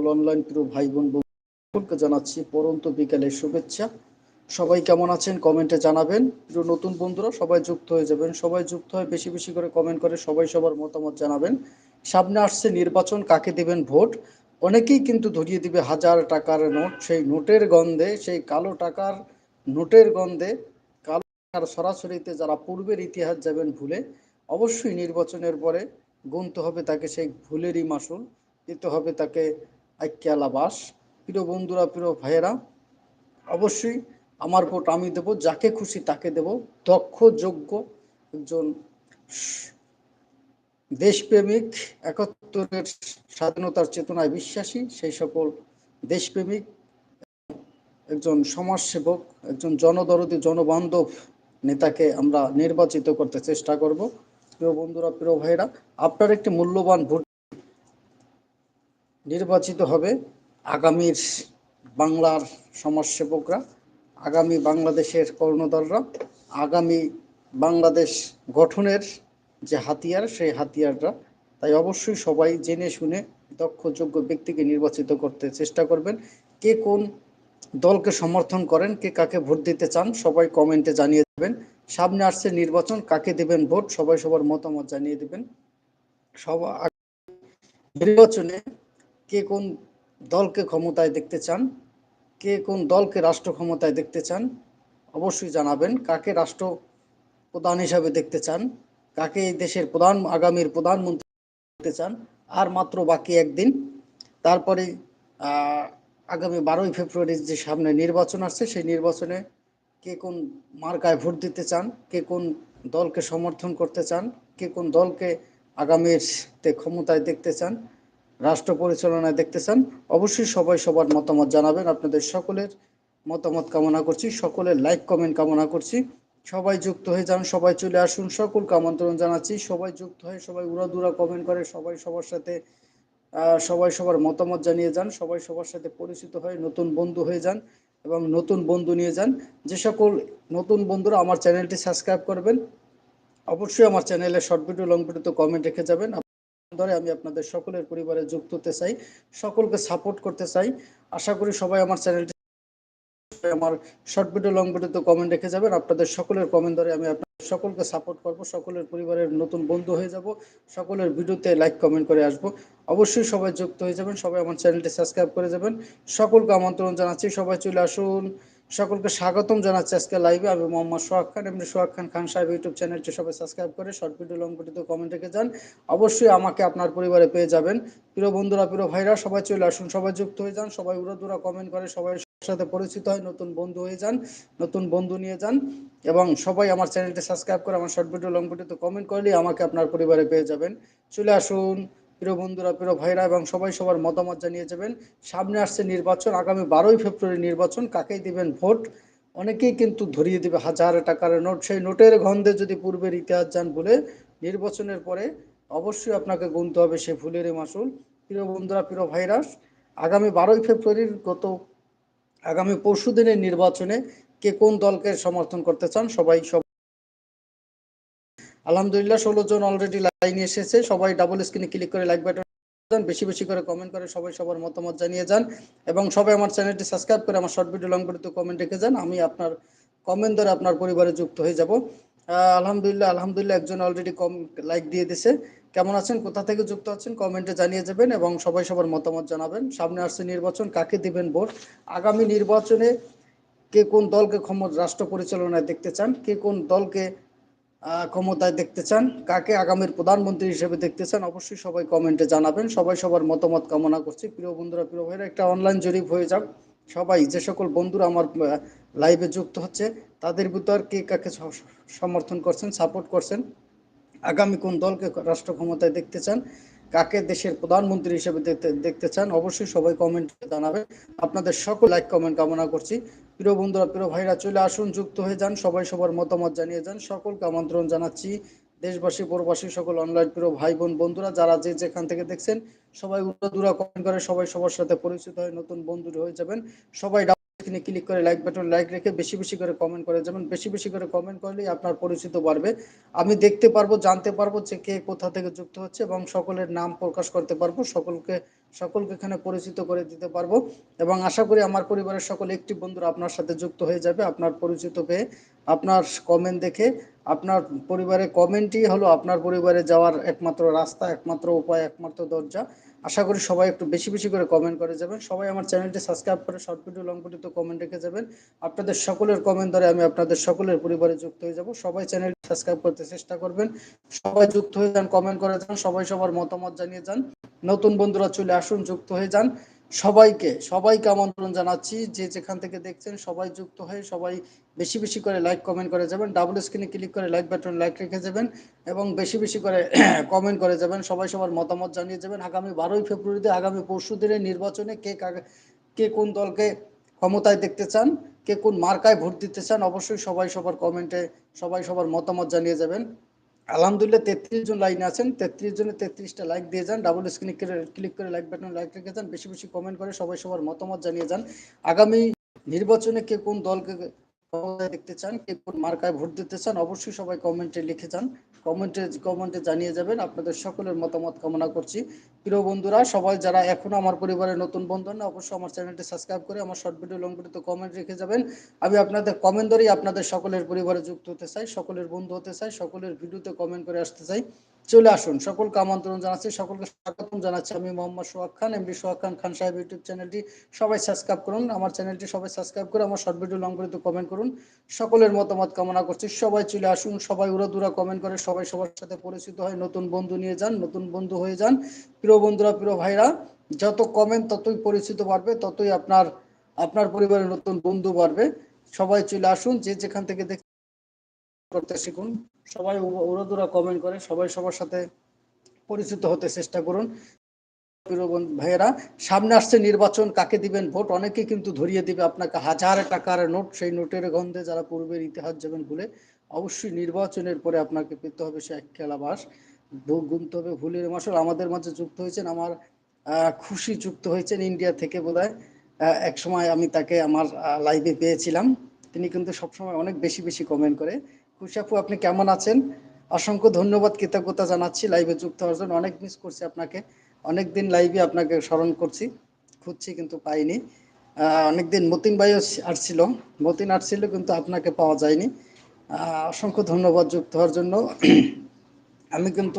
সকল অনলাইন প্রিয় ভাই বোন সকলকে জানাচ্ছি পরন্ত বিকালের শুভেচ্ছা। সবাই কেমন আছেন? কমেন্টে জানাবেন। প্রিয় নতুন বন্ধুরা, সবাই যুক্ত হয়ে যাবেন। সবাই যুক্ত হয়ে বেশি বেশি করে কমেন্ট করে সবাই সবার মতামত জানাবেন। সামনে আসছে নির্বাচন, কাকে দিবেন ভোট? অনেকেই কিন্তু ধরিয়ে দিবে হাজার টাকার নোট। সেই নোটের গন্ধে, সেই কালো টাকার নোটের গন্ধে কালো টাকার সরাসরিতে যারা পূর্বের ইতিহাস যাবেন ভুলে, অবশ্যই নির্বাচনের পরে গুনতে হবে তাকে সেই ভুলেরই মাসুল, দিতে হবে তাকে আইক্যালাবাস প্রিয় বন্ধুরা, প্রিয় ভাইয়েরা, অবশ্যই আমার ভোট আমি দেব, যাকে খুশি তাকে দেব। দক্ষ, যোগ্য একজন দেশপ্রেমিক, একাত্তরের স্বাধীনতার চেতনায় বিশ্বাসী, সেই সকল দেশপ্রেমিক, একজন সমাজসেবক, একজন জনদরদি, জনবান্ধব নেতাকে আমরা নির্বাচিত করতে চেষ্টা করব। প্রিয় বন্ধুরা, প্রিয় ভাইরা আপনার একটি মূল্যবান ভোট নির্বাচিত হবে আগামীর বাংলার সমাজসেবকরা, আগামী বাংলাদেশের কর্ণধাররা, আগামী বাংলাদেশ গঠনের যে হাতিয়ার, সেই হাতিয়াররা তাই অবশ্যই সবাই জেনে শুনে দক্ষ যোগ্য ব্যক্তিকে নির্বাচিত করতে চেষ্টা করবেন। কে কোন দলকে সমর্থন করেন, কে কাকে ভোট দিতে চান, সবাই কমেন্টে জানিয়ে দেবেন। সামনে আসছে নির্বাচন, কাকে দেবেন ভোট, সবাই সবার মতামত জানিয়ে দেবেন। সব নির্বাচনে কে কোন দলকে ক্ষমতায় দেখতে চান, কে কোন দলকে রাষ্ট্র ক্ষমতায় দেখতে চান, অবশ্যই জানাবেন কাকে রাষ্ট্র প্রধান হিসাবে দেখতে চান, কাকে এই দেশের প্রধান, আগামীর প্রধানমন্ত্রী দেখতে চান, আর মাত্র বাকি একদিন। তারপরে আগামী বারোই ফেব্রুয়ারির যে সামনে নির্বাচন আসছে, সেই নির্বাচনে কে কোন মার্কায় ভোট দিতে চান, কে কোন দলকে সমর্থন করতে চান, কে কোন দলকে আগামীর ক্ষমতায় দেখতে চান রাষ্ট্র পরিচালনায় দেখতে চান, অবশ্যই সবাই সবার মতামত জানাবেন। আপনাদের সকলের মতামত কামনা করছি, সকলের লাইক কমেন্ট কামনা করছি। সবাই যুক্ত হয়ে যান, সবাই চলে আসুন। সকলকে আমন্ত্রণ জানাচ্ছি। সবাই যুক্ত হয়ে সবাই উড়াদুরা কমেন্ট করে, সবাই সবার সাথে সবাই সবার মতামত জানিয়ে যান, সবাই সবার সাথে পরিচিত হয়ে নতুন বন্ধু হয়ে যান এবং নতুন বন্ধু নিয়ে যান। যে সকল নতুন বন্ধুরা আমার চ্যানেলটি সাবস্ক্রাইব করবেন, অবশ্যই আমার চ্যানেলে শর্ট ভিডিও লং ভিডিওতে কমেন্ট রেখে যাবেন। ধরে আমি আপনাদের সকলের পরিবারে যুক্ত হতে চাই, সকলকে সাপোর্ট করতে চাই। আশা করি সবাই আমার চ্যানেলটি আমার শর্ট ভিডিও লং ভিডিওতে কমেন্ট রেখে যাবেন। আপনাদের সকলের কমেন্ট ধরে আমি আপনাদের সকলকে সাপোর্ট করব, সকলের পরিবারের নতুন বন্ধু হয়ে যাব, সকলের ভিডিওতে লাইক কমেন্ট করে আসব। অবশ্যই সবাই যুক্ত হয়ে যাবেন, সবাই আমার চ্যানেলটি সাবস্ক্রাইব করে যাবেন। সকলকে আমন্ত্রণ জানাচ্ছি, সবাই চলে আসুন। সকলকে স্বাগতম জানাচ্ছি আজকে লাইভে আমি মোহাম্মদ সোহাগ খান এমনি সোহাগ খান খান সাহেব ইউটিউব চ্যানেলটি সবাই সাবস্ক্রাইব করে শর্ট ভিডিও লং ভিডিওতে কমেন্ট রেখে যান। অবশ্যই আমাকে আপনার পরিবারে পেয়ে যাবেন। প্রিয় বন্ধুরা, প্রিয় ভাইরা, সবাই চলে আসুন, সবাই যুক্ত হয়ে যান, সবাই উড়াদুরা কমেন্ট করে, সবাই সাথে পরিচিত হয়, নতুন বন্ধু হয়ে যান, নতুন বন্ধু নিয়ে যান এবং সবাই আমার চ্যানেলটি সাবস্ক্রাইব করে, আমার শর্ট ভিডিও লং ভিডিওতে কমেন্ট করলেই আমাকে আপনার পরিবারে পেয়ে যাবেন। চলে আসুন প্রিয় বন্ধুরা, প্রিয় ভাইরা এবং সবাই সবার মতামত জানিয়ে যাবেন। সামনে আসছে নির্বাচন, আগামী বারোই ফেব্রুয়ারি নির্বাচন, কাকেই দিবেন ভোট? অনেকেই কিন্তু ধরিয়ে দিবে হাজার টাকার নোট। সেই নোটের গন্ধে যদি পূর্বের ইতিহাস যান বলে নির্বাচনের পরে অবশ্যই আপনাকে গুনতে হবে সে ফুলের মাসুল। প্রিয় বন্ধুরা, প্রিয় ভাইরাস আগামী বারোই ফেব্রুয়ারির গত, আগামী পরশু দিনের নির্বাচনে কে কোন দলকে সমর্থন করতে চান সবাই সব আলহামদুলিল্লাহ, ষোলো জন অলরেডি লাইনে এসেছে। সবাই ডাবল স্ক্রিনে ক্লিক করে লাইক বাটন বেশি বেশি করে কমেন্ট করে সবাই সবার মতামত জানিয়ে যান এবং সবাই আমার চ্যানেলটি সাবস্ক্রাইব করে আমার শর্ট ভিডিও লং ভিডিওতে কমেন্ট রেখে যান। আমি আপনার কমেন্ট ধরে আপনার পরিবারে যুক্ত হয়ে যাব। আলহামদুলিল্লাহ আলহামদুলিল্লাহ একজন অলরেডি কম লাইক দিয়ে দিছে কেমন আছেন? কোথা থেকে যুক্ত আছেন? কমেন্টে জানিয়ে যাবেন এবং সবাই সবার মতামত জানাবেন। সামনে আসছে নির্বাচন, কাকে দিবেন ভোট? আগামী নির্বাচনে কে কোন দলকে ক্ষমতা রাষ্ট্র পরিচালনায় দেখতে চান? কে কোন দলকে ক্ষমতায় দেখতে চান, কাকে আগামীর প্রধানমন্ত্রী হিসেবে দেখতে চান, অবশ্যই সবাই কমেন্টে জানাবেন। সবাই সবার মতামত কামনা করছি। প্রিয় বন্ধুরা, প্রিয় ভাইরা, একটা অনলাইন জরিপ হয়ে যাক। সবাই, যে সকল বন্ধুরা আমার লাইভে যুক্ত হচ্ছে, তাদের ভিতর কে কাকে সমর্থন করছেন সাপোর্ট করছেন, আগামী কোন দলকে রাষ্ট্র ক্ষমতায় দেখতে চান, কাকে দেশের প্রধানমন্ত্রী হিসেবে দেখতে দেখতে চান, অবশ্যই সবাই কমেন্টে জানাবেন। আপনাদের সকল লাইক কমেন্ট কামনা করছি। প্রিয় বন্ধুরা, প্রিয় ভাইরা, চলে আসুন, যুক্ত হয়ে যান, সবাই সবার মতামত জানিয়ে যান, সকলকে আমন্ত্রণ জানাচ্ছি দেশবাসী, প্রবাসী, সকল অনলাইন প্রিয় ভাই বোন বন্ধুরা, যারা যে যেখান থেকে দেখছেন, সবাই উড়া দূরা কমেন্ট করে, সবাই সবার সাথে পরিচিত হয়ে নতুন বন্ধু হয়ে যাবেন, সবাই স্ক্রিনে ক্লিক করে লাইক বাটন লাইক রেখে বেশি বেশি করে কমেন্ট করে। যাবেন বেশি বেশি করে কমেন্ট করলেই আপনার পরিচিত বাড়বে। আমি দেখতে পারব, জানতে পারব যে কে কোথা থেকে যুক্ত হচ্ছে এবং সকলের নাম প্রকাশ করতে পারব, সকলকে সকলকে এখানে পরিচিত করে দিতে পারব। এবং আশা করি আমার পরিবারের সকল একটি বন্ধুরা আপনার সাথে যুক্ত হয়ে যাবে, আপনার পরিচিত পেয়ে, আপনার কমেন্ট দেখে, আপনার পরিবারের কমেন্টই হলো আপনার পরিবারে যাওয়ার একমাত্র রাস্তা, একমাত্র উপায়, একমাত্র দরজা। আশা করি সবাই একটু বেশি বেশি করে কমেন্ট করে যাবেন। সবাই আমার চ্যানেলটি সাবস্ক্রাইব করে শর্ট ভিডিও লং ভিডিওতে কমেন্ট রেখে যাবেন। আপনাদের সকলের কমেন্ট ধরে আমি আপনাদের সকলের পরিবারে যুক্ত হয়ে যাব। সবাই চ্যানেলটি সাবস্ক্রাইব করতে চেষ্টা করবেন। সবাই যুক্ত হয়ে যান কমেন্ট করে যান, সবাই সবার মতামত জানিয়ে যান। নতুন বন্ধুরা চলে আসুন, যুক্ত হয়ে যান। সবাইকে সবাইকে আমন্ত্রণ জানাচ্ছি। যে যেখান থেকে দেখছেন সবাই যুক্ত হয়ে সবাই বেশি বেশি করে লাইক কমেন্ট করে যাবেন। ডাবল স্ক্রিনে ক্লিক করে লাইক বাটন লাইক রেখে যাবেন এবং বেশি বেশি করে কমেন্ট করে যাবেন। সবাই সবার মতামত জানিয়ে যাবেন। আগামী বারোই ফেব্রুয়ারিতে, আগামী পরশু দিনের নির্বাচনে কে কে কোন দলকে ক্ষমতায় দেখতে চান, কে কোন মার্কায় ভোট দিতে চান, অবশ্যই সবাই সবার কমেন্টে সবাই সবার মতামত জানিয়ে যাবেন। আলহামদুলিল্লাহ, তেত্রিশ জন লাইনে আছেন। তেত্রিশ জনের তেত্রিশটা লাইক দিয়ে যান ডাবল স্ক্রিনে ক্লিক করে লাইক বাটন লাইক রেখে যান, বেশি বেশি কমেন্ট করে সবাই সবার মতামত জানিয়ে যান। আগামী নির্বাচনে কে কোন দলকে দেখতে চান, কে কোন মার্কায় ভোট দিতে চান, অবশ্যই সবাই কমেন্টে লিখে যান। কমেন্টে কমেন্টে জানিয়ে যাবেন, আপনাদের সকলের মতামত কামনা করছি। প্রিয় বন্ধুরা, সবাই যারা এখনও আমার পরিবারের নতুন বন্ধু না, অবশ্যই আমার চ্যানেলটি সাবস্ক্রাইব করে আমার শর্ট ভিডিও, লং ভিডিওতে কমেন্ট রেখে যাবেন। আমি আপনাদের কমেন্ট ধরেই আপনাদের সকলের পরিবারে যুক্ত হতে চাই, সকলের বন্ধু হতে চাই, সকলের ভিডিওতে কমেন্ট করে আসতে চাই। চলে আসুন। সকলকে আমন্ত্রণ জানাচ্ছি, সকলকে স্বাগতম জানাচ্ছি। আমি মোহাম্মদ সোহাগ খান, এমডি সোহাগ খান খান সাহেব ইউটিউব চ্যানেলটি সবাই সাবস্ক্রাইব করুন, আমার চ্যানেলটি সবাই সাবস্ক্রাইব করে আমার শর্ট ভিডিও লং করে কমেন্ট করুন। সকলের মতামত কামনা করছি। সবাই চলে আসুন, সবাই উড়াদুরা কমেন্ট করে, সবাই সবার সাথে পরিচিত হয় নতুন বন্ধু নিয়ে যান, নতুন বন্ধু হয়ে যান। প্রিয় বন্ধুরা, প্রিয় ভাইরা, যত কমেন্ট ততই পরিচিত বাড়বে, ততই আপনার আপনার পরিবারের নতুন বন্ধু বাড়বে। সবাই চলে আসুন, যে যেখান থেকে দেখ করতে শিখুন। সবাই উড়াদুরা কমেন্ট করে, সবাই সবার সাথে পরিচিত হতে চেষ্টা করুন। ভাইয়েরা, সামনে আসছে নির্বাচন, কাকে দিবেন ভোট? অনেকে কিন্তু ধরিয়ে দিবে আপনাকে হাজার টাকার নোট। সেই নোটের গন্ধে যারা পূর্বের ইতিহাস যাবেন ভুলে, অবশ্যই নির্বাচনের পরে আপনাকে পেতে হবে সে এক খেলা খেলাবাস গুনতে হবে ভুলের মাসল আমাদের মাঝে যুক্ত হয়েছেন, আমার খুশি যুক্ত হয়েছেন ইন্ডিয়া থেকে বোধ এক সময় আমি তাকে আমার লাইভে পেয়েছিলাম। তিনি কিন্তু সবসময় অনেক বেশি বেশি কমেন্ট করে। খুশাফু আপনি কেমন আছেন? অসংখ্য ধন্যবাদ, কৃতজ্ঞতা জানাচ্ছি। লাইভে যুক্ত হওয়ার জন্য অনেক মিস করছি আপনাকে। অনেক দিন লাইভে আপনাকে স্মরণ করছি। খুঁজছি কিন্তু পাইনি। অনেকদিন মতিন ভাইও আসছিল। মতিন আসছিল কিন্তু আপনাকে পাওয়া যায়নি। অসংখ্য ধন্যবাদ যুক্ত হওয়ার জন্য। আমি কিন্তু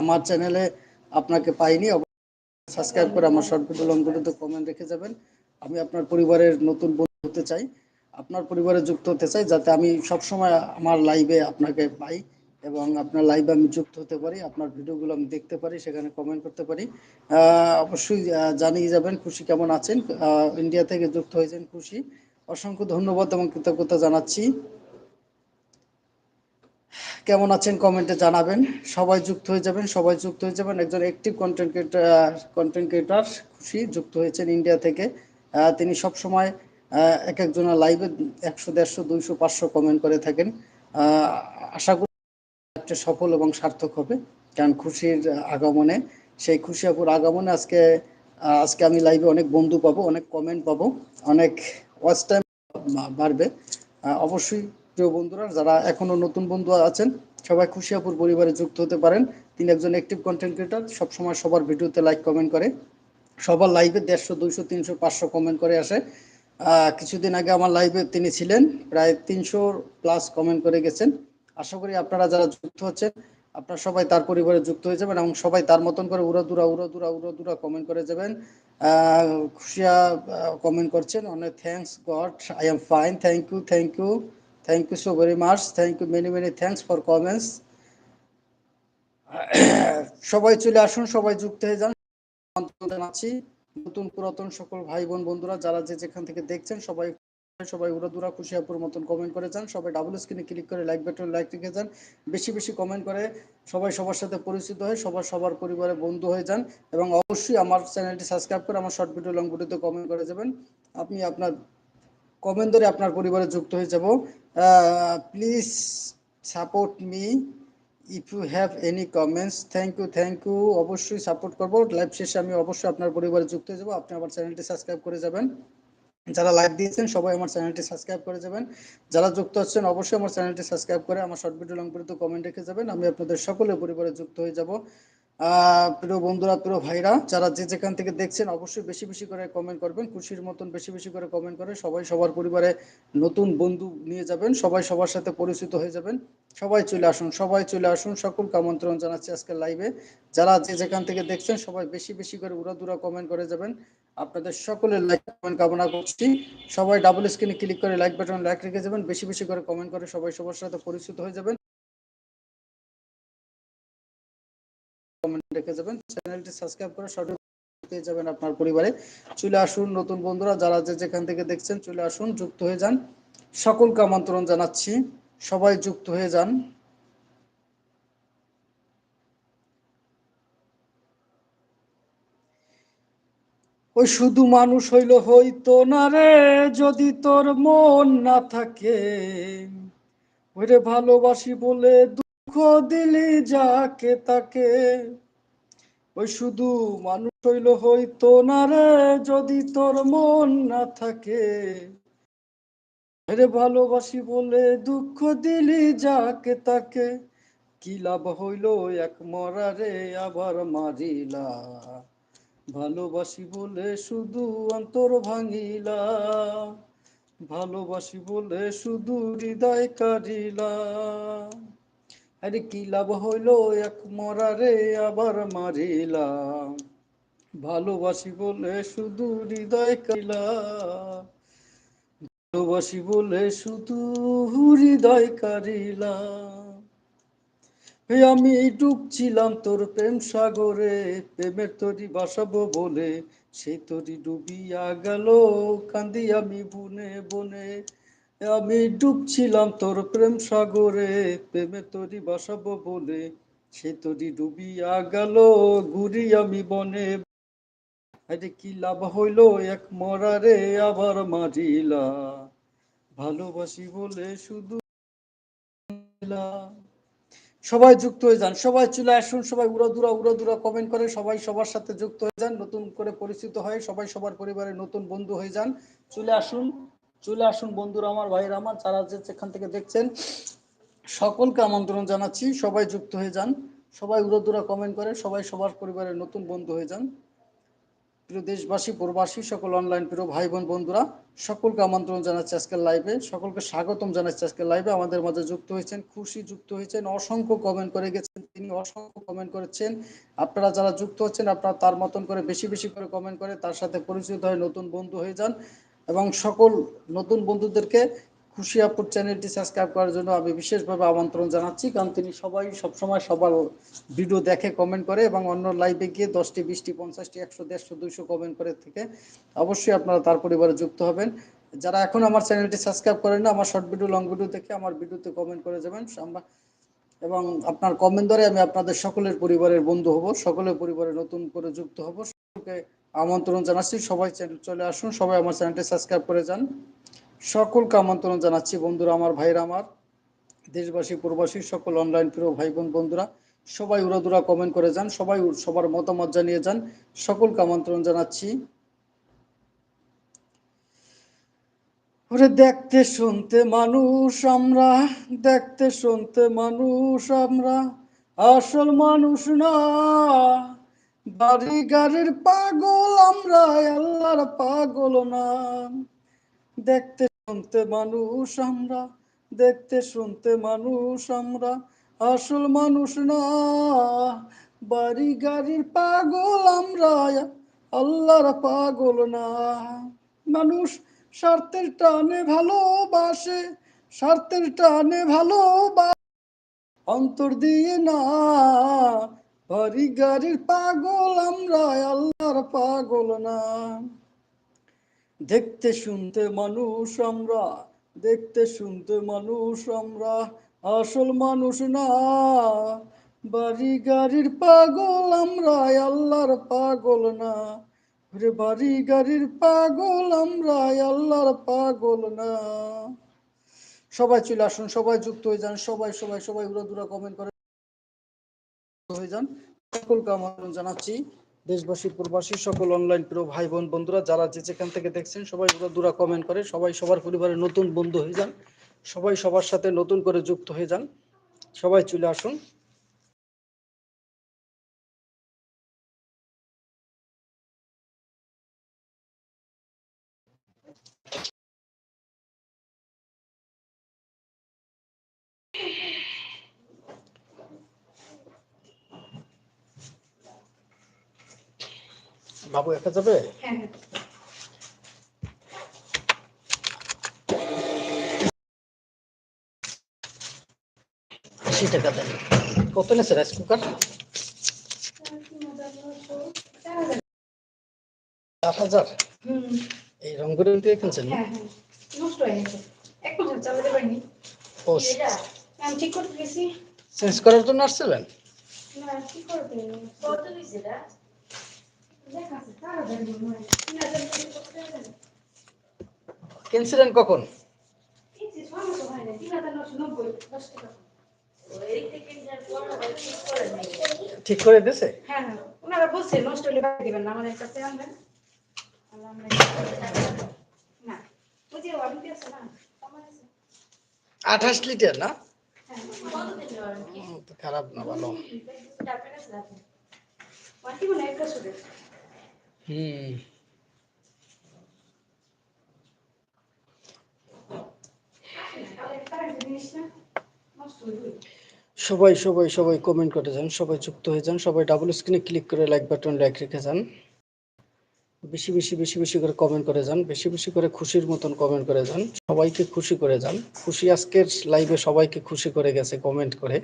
আমার চ্যানেলে আপনাকে পাইনি। সাবস্ক্রাইব করে আমার শর্ট ভিডিও লং ভিডিওতে কমেন্ট রেখে যাবেন। আমি আপনার পরিবারের নতুন বন্ধু হতে চাই। আপনার পরিবারে যুক্ত হতে চাই যাতে আমি সবসময় আমার লাইভে আপনাকে পাই এবং আপনার লাইভে আমি যুক্ত হতে পারি, আপনার ভিডিওগুলো আমি দেখতে পারি, সেখানে কমেন্ট করতে পারি। অবশ্যই জানিয়ে যাবেন খুশি কেমন আছেন ইন্ডিয়া থেকে যুক্ত হয়েছেন খুশি। অসংখ্য ধন্যবাদ এবং কৃতজ্ঞতা জানাচ্ছি। কেমন আছেন কমেন্টে জানাবেন। সবাই যুক্ত হয়ে যাবেন, সবাই যুক্ত হয়ে যাবেন। একজন active content creator content creator Khushi, যুক্ত হয়েছেন ইন্ডিয়া থেকে। তিনি সব সময় এক একজনের লাইভে একশো, দেড়শো, দুইশো, পাঁচশো কমেন্ট করে থাকেন। আশা করি সফল এবং সার্থক হবে, কারণ খুশির আগমনে, সেই খুশি আপুর আগমনে আজকে আজকে আমি লাইভে অনেক বন্ধু পাবো, অনেক কমেন্ট পাবো, অনেক ওয়াচ টাইম বাড়বে। অবশ্যই প্রিয় বন্ধুরা, যারা এখনও নতুন বন্ধু আছেন, সবাই খুশি আপুর পরিবারে যুক্ত হতে পারেন। তিনি একজন অ্যাক্টিভ কন্টেন্ট ক্রিয়েটার সবসময় সবার ভিডিওতে লাইক কমেন্ট করে। সবার লাইভে দেড়শো, দুইশো, তিনশো, পাঁচশো কমেন্ট করে আসে। কিছুদিন আগে আমার লাইভে তিনি ছিলেন, প্রায় তিনশো প্লাস কমেন্ট করে গেছেন। আশা করি আপনারা যারা যুক্ত হচ্ছেন, আপনারা সবাই তার পরিবারে যুক্ত হয়ে যাবেন এবং সবাই তার মতন করে উড়াদুরা উড়াদুরা উড়াদুরা কমেন্ট করে যাবেন। খুশিয়া কমেন্ট করছেন, অনেক thanks god I am fine thank you thank you thank you so very much thank you many many thanks for comments সবাই চলে আসুন, সবাই যুক্ত হয়ে যান। জানাচ্ছি। নতুন পুরাতন সকল ভাই বোন বন্ধুরা, যারা যে যেখান থেকে দেখছেন, সবাই সবাই উড়াদুরা খুশি আপুর মতন কমেন্ট করে যান সবাই ডাবল স্ক্রিনে ক্লিক করে লাইক বাটন লাইক রেখে যান বেশি বেশি কমেন্ট করে সবাই সবার সাথে পরিচিত হয়ে সবার সবার পরিবারে বন্ধু হয়ে যান এবং অবশ্যই আমার চ্যানেলটি সাবস্ক্রাইব করে আমার শর্ট ভিডিও লং ভিডিওতে কমেন্ট করে যাবেন। আপনি আপনার কমেন্ট ধরে আপনার পরিবারে যুক্ত হয়ে যাব। Please support me if you have any comments thank you thank you অবশ্যই সাপোর্ট করব। লাইভ শেষে আমি অবশ্যই আপনার পরিবারে যুক্ত হয়ে যাব। আপনি আমার চ্যানেলটি সাবস্ক্রাইব করে যাবেন। যারা লাইক দিয়েছেন, সবাই আমার চ্যানেলটি সাবস্ক্রাইব করে যাবেন। যারা যুক্ত হচ্ছেন, অবশ্যই আমার চ্যানেলটি সাবস্ক্রাইব করে আমার short video long video comment রেখে যাবেন। আমি আপনাদের সকলের পরিবারে যুক্ত হয়ে যাব। প্রিয় বন্ধুরা, প্রিয় ভাইরা, যারা যে যেখান থেকে দেখছেন, অবশ্যই বেশি বেশি করে কমেন্ট করবেন। খুশির মতন বেশি বেশি করে কমেন্ট করে সবাই সবার পরিবারে নতুন বন্ধু নিয়ে যাবেন, সবাই সবার সাথে পরিচিত হয়ে যাবেন। সবাই চলে আসুন, সবাই চলে আসুন। সকলকে আমন্ত্রণ জানাচ্ছি আজকের লাইভে যারা যে যেখান থেকে দেখছেন, সবাই বেশি বেশি করে উড়াদুরা কমেন্ট করে যাবেন। আপনাদের সকলের লাইক কমেন্ট কামনা করছি। সবাই ডাবল স্ক্রিনে ক্লিক করে লাইক বাটন লাইক রেখে যাবেন। বেশি বেশি করে কমেন্ট করে সবাই সবার সাথে পরিচিত হয়ে যাবেন। কমেন্ট রেখে যাবেন। চ্যানেলটি সাবস্ক্রাইব করে সঠিক পেয়ে যাবেন আপনার পরিবারে। চলে আসুন নতুন বন্ধুরা, যারা যে যেখান থেকে দেখছেন চলে আসুন, যুক্ত হয়ে যান। সকলকে আমন্ত্রণ জানাচ্ছি। সবাই যুক্ত হয়ে যান। ওই শুধু মানুষ হইল, হইতো না রে, যদি তোর মন না থাকে। ভালোবাসি বলে দুঃখ দিলি যাকে তাকে, ওই শুধু মানুষ হইল হইতো না রে, যদি তোর মন না থাকে। রে ভালোবাসি বলে দুঃখ দিলি যাকে তাকে, কি লাভ হইল এক মরারে আবার মারিলা। ভালোবাসি বলে শুধু অন্তর ভাঙিলা, ভালোবাসি বলে শুধু হৃদয় কারিলা আরে কি লাভ হইল এক মরা রে আবার মারিলা? ভালোবাসি বলে শুধু হৃদয় কারিলা ভালোবাসি বলে শুধু হৃদয় কারিলা আমি ডুবছিলাম তোর প্রেম সাগরে, প্রেমের তরি বাসাবো বলে। সেই তরি ডুবিয়া গেল, কান্দি আমি বনে বনে। আমি ডুবছিলাম তোর প্রেম সাগরে প্রেমের তরি বাসাবো বলে। সে তরি ডুবিয়া গেল, ঘুরি আমি বনে। আরে কি লাভ হইল এক মরারে আবার মারিলা? ভালোবাসি বলে শুধু সবাই যুক্ত হয়ে যান, সবাই চলে আসুন, সবাই উড়াদুরা উড়াদুরা কমেন্ট করে, সবাই সবার সাথে যুক্ত হয়ে যান, নতুন করে পরিচিত হয় সবাই সবার পরিবারের নতুন বন্ধু হয়ে যান। চলে আসুন চলে আসুন বন্ধুরা আমার, ভাইয়ের আমার, যারা যে যেখান থেকে দেখছেন, সকলকে আমন্ত্রণ জানাচ্ছি। সবাই যুক্ত হয়ে যান, সবাই উড়াদুরা কমেন্ট করে, সবাই সবার পরিবারের নতুন বন্ধু হয়ে যান। প্রিয় দেশবাসী, প্রবাসী, সকল অনলাইন প্রিয় ভাই বোন বন্ধুরা, সকলকে আমন্ত্রণ জানাচ্ছি আজকের লাইভে সকলকে স্বাগতম জানাচ্ছি আজকের লাইভে আমাদের মাঝে যুক্ত হয়েছেন, খুশি যুক্ত হয়েছেন, অসংখ্য কমেন্ট করে গেছেন, তিনি অসংখ্য কমেন্ট করেছেন। আপনারা যারা যুক্ত হচ্ছেন, আপনারা তার মতন করে বেশি বেশি করে কমেন্ট করে, তার সাথে পরিচিত হয়ে নতুন বন্ধু হয়ে যান। এবং সকল নতুন বন্ধুদেরকে খুশি আপুর চ্যানেলটি সাবস্ক্রাইব করার জন্য আমি বিশেষভাবে আমন্ত্রণ জানাচ্ছি, কারণ তিনি সবাই সবসময় সবার ভিডিও দেখে কমেন্ট করে এবং অন্য লাইভে গিয়ে দশটি, বিশটি, পঞ্চাশটি, একশো, দেড়শো, দুইশো কমেন্ট করে থেকে অবশ্যই আপনারা তার পরিবারে যুক্ত হবেন। যারা এখন আমার চ্যানেলটি সাবস্ক্রাইব করেন না, আমার শর্ট ভিডিও লং ভিডিও দেখে আমার ভিডিওতে কমেন্ট করে যাবেন। আমরা এবং আপনার কমেন্ট ধরে আমি আপনাদের সকলের পরিবারের বন্ধু হব, সকলের পরিবারে নতুন করে যুক্ত হব, সকলকে আমন্ত্রণ জানাচ্ছি। সবাই চ্যানেল চলে আসুন, সবাই আমার চ্যানেলটি সাবস্ক্রাইব করে যান। সকলকে আমন্ত্রণ জানাচ্ছি বন্ধুরা, আমার ভাইরা আমার, দেশবাসী, প্রবাসী, সকল অনলাইন প্রিয় ভাই বোন বন্ধুরা। সবাই উড়াদুরা কমেন্ট করে যান, সবাই সবার মতামত জানিয়ে যান। সকলকে আমন্ত্রণ জানাচ্ছি। ওরে দেখতে, শুনতে মানুষ আমরা, দেখতে, শুনতে মানুষ আমরা। আসল মানুষ না। বাড়ি গাড়ির পাগল, আমরা আল্লাহর পাগল না। দেখতে শুনতে মানুষ আমরা, দেখতে শুনতে মানুষ আমরা, আসল মানুষ না। বাড়ি গাড়ির পাগল, আমরা আল্লাহর পাগল না। মানুষ স্বার্থের টানে ভালোবাসে, স্বার্থের টানে ভালোবাসে, অন্তর দিয়ে না। গাড়ির পাগল, আমরা আল্লাহর পাগল না। দেখতে শুনতে মানুষ আমরা, দেখতে শুনতে মানুষ আমরা, আসল মানুষ না। বাড়ি গাড়ির পাগল, আমরা আল্লাহর পাগল না। রে বাড়ি গাড়ির পাগল, আমরা আল্লাহর পাগল না। সবাই চলে আসুন, সবাই যুক্ত হয়ে যান, সবাই সবাই সবাই দুরা কমেন্ট করে। হয়ে যান সকলকে আমন্ত্রণ জানাচ্ছি। দেশবাসী, প্রবাসী, সকল অনলাইন প্রিয় ভাই বোন বন্ধুরা, যারা যে যেখান থেকে দেখছেন, সবাই ওরা দূরা কমেন্ট করে, সবাই সবার পরিবারের নতুন বন্ধু হয়ে যান। সবাই সবার সাথে নতুন করে যুক্ত হয়ে যান। সবাই চলে আসুন। বাবু একা যাবে? হ্যাঁ হ্যাঁ। আশি টাকা দেন। কত নেছে রাইস কুকার আট হাজার? এই রংপুরের দিয়ে কিনছেন? হ্যাঁ নষ্ট গেছে। এক পর্যন্ত চালাতে পারিনি। ও আমি ঠিক করতে গেছি চেঞ্জ করার জন্য আসছিলেন? না ঠিক করতে কত দিছে কিনছিলেন কখন? ঠিক করে দিছে? হ্যাঁ ওনারা নষ্ট হলে দিবেন না? আমাদের কাছে না আঠাশ লিটার না খারাপ না, ভালো ওয়ারেন্টি মানে এক বছরের সবাই সবাই সবাই কমেন্ট করে যান, সবাই যুক্ত হয়ে যান, সবাই ডাবল স্ক্রিনে ক্লিক করে লাইক বাটন লাইক রেখে যান। বেশি বেশি বেশি বেশি করে কমেন্ট করে যান, বেশি বেশি করে খুশির মতন কমেন্ট করে যান, সবাইকে খুশি করে যান। খুশি আজকের লাইভে সবাইকে খুশি করে গেছে কমেন্ট করে।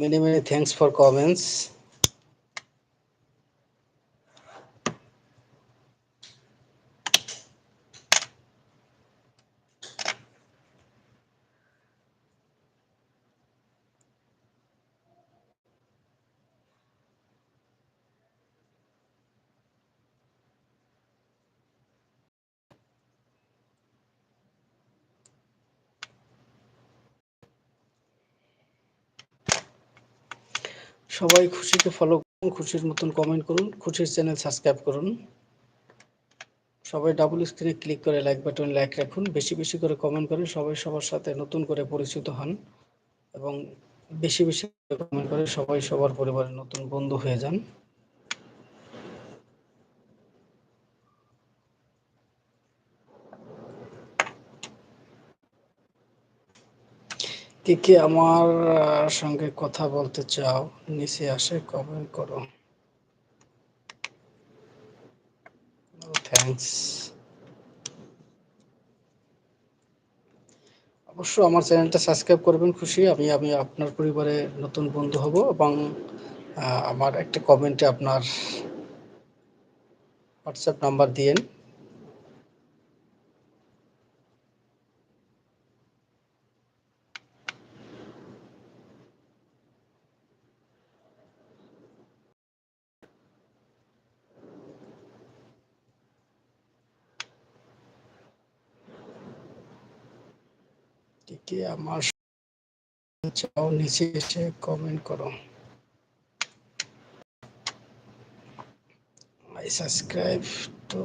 Many many thanks for comments সবাই খুশিকে ফলো করুন, খুশির মতন কমেন্ট করুন, খুশির চ্যানেল সাবস্ক্রাইব করুন। সবাই ডাবল স্ক্রিনে ক্লিক করে লাইক বাটন লাইক রাখুন। বেশি বেশি করে কমেন্ট করেন সবাই সবার সাথে নতুন করে পরিচিত হন এবং বেশি বেশি কমেন্ট করে সবাই সবার পরিবারের নতুন বন্ধু হয়ে যান। কে কে আমার সঙ্গে কথা বলতে চাও? নিচে আসে কমেন্ট করো। থ্যাঙ্কস অবশ্য আমার চ্যানেলটা সাবস্ক্রাইব করবেন খুশি। আমি আমি আপনার পরিবারে নতুন বন্ধু হব এবং আমার একটা কমেন্টে আপনার হোয়াটসঅ্যাপ নাম্বার দিয়েন কে কে আমার সঙ্গে নিচে এসে কমেন্ট করো। সাবস্ক্রাইব তো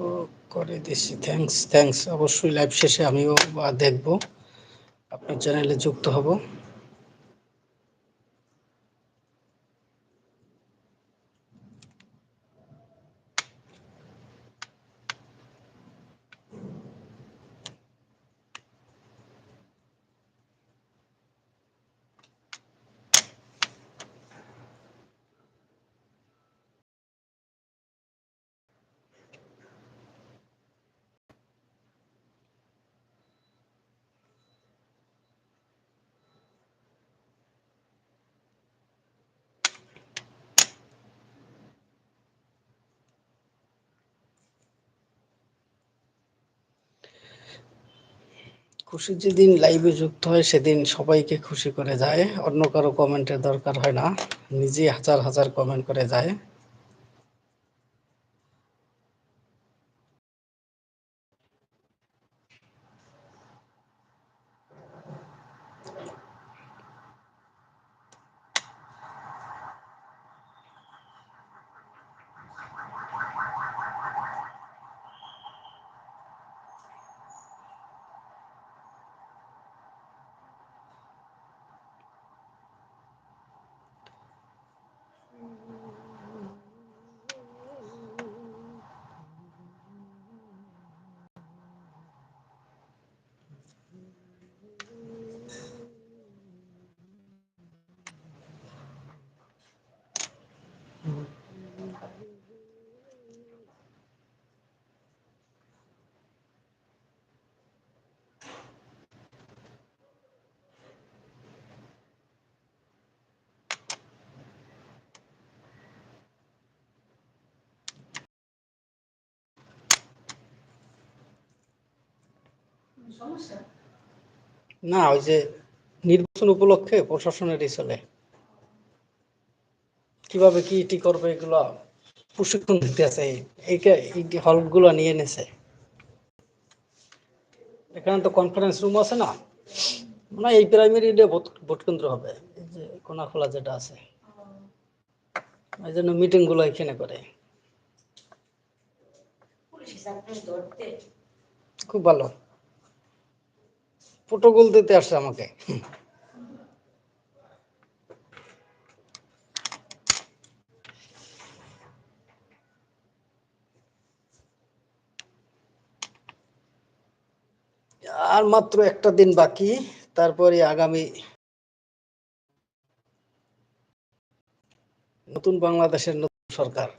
করে দিছি থ্যাংকস থ্যাংকস অবশ্যই লাইভ শেষে আমিও দেখব। আপনার চ্যানেলে যুক্ত হব। খুশি যেদিন লাইভে যুক্ত হয়, সেদিন সবাইকে খুশি করে যায়। অন্য কারও কমেন্টের দরকার হয় না। নিজে হাজার হাজার কমেন্ট করে যায়। না ওই যে নির্বাচন উপলক্ষে চলে কীভাবে কি টি করবে এগুলো প্রশিক্ষণ দিতে আছে এই হলগুলো নিয়ে নেছে এখানে তো কনফারেন্স রুম আছে না? মানে এই প্রাইমারি ভোট কেন্দ্র হবে এই যে কোনাখোলা যেটা আছে। এই জন্য মিটিংগুলো এখানে করে। খুব ভালো। প্রোটোকল দিতে আসছে আমাকে। আর মাত্র একটা দিন বাকি, তারপরে আগামী নতুন বাংলাদেশের নতুন সরকার।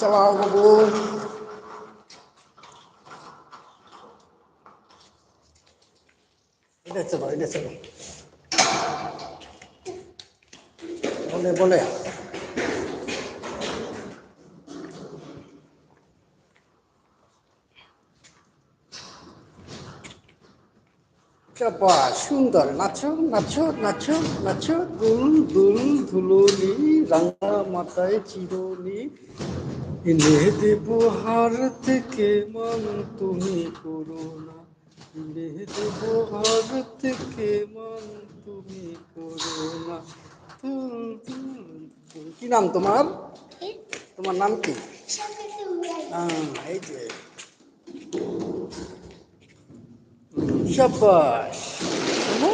চালাও বাবু এটা চলো এটা চলো বলে বলে সুন্দর, নাচো নাচো নাচো নাচো দুল দুল ধুলোলি, রাঙা মাথায় চিরলি এনে দেব হার থেকে মান তুমি করো না এনে দেব হার থেকে মান তুমি করো না। কি নাম তোমার? তোমার নাম কি? এই যে। শাবাশ শোনো।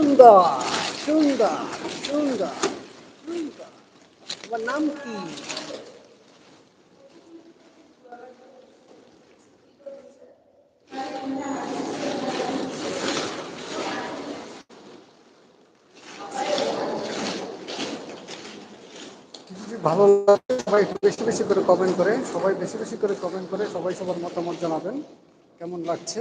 সুন্দর সুন্দর সুন্দর সুন্দর। তোমার নাম কি? ভালো লাগে, সবাই বেশি বেশি করে কমেন্ট করে, সবাই বেশি বেশি করে কমেন্ট করে সবাই সবার মতামত জানাবেন। কেমন লাগছে?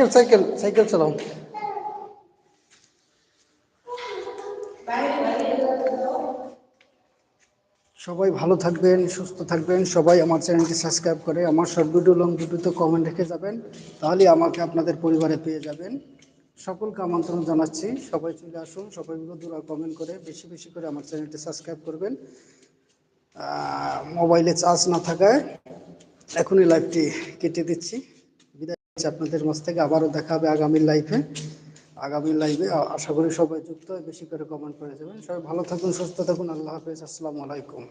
সাইকেল সাইকেল সাইকেল চালাও। সবাই ভালো থাকবেন, সুস্থ থাকবেন। সবাই আমার চ্যানেলটি সাবস্ক্রাইব করে আমার সব ভিডিও, লং ভিডিওতে কমেন্ট রেখে যাবেন। তাহলে আমাকে আপনাদের পরিবারে পেয়ে যাবেন। সকলকে আমন্ত্রণ জানাচ্ছি। সবাই চলে আসুন, সবাই দূরা কমেন্ট করে বেশি বেশি করে আমার চ্যানেলটি সাবস্ক্রাইব করবেন। মোবাইলে চার্জ না থাকায় এখনই লাইভটি কেটে দিচ্ছি। আপনাদের মাঝ থেকে, আবারও দেখা হবে আগামী লাইফে আগামী লাইভে আশা করি সবাই যুক্ত বেশি করে কমেন্ট করে যাবেন। সবাই ভালো থাকুন, সুস্থ থাকুন, আল্লাহ হাফেজ, আসসালামু আলাইকুম।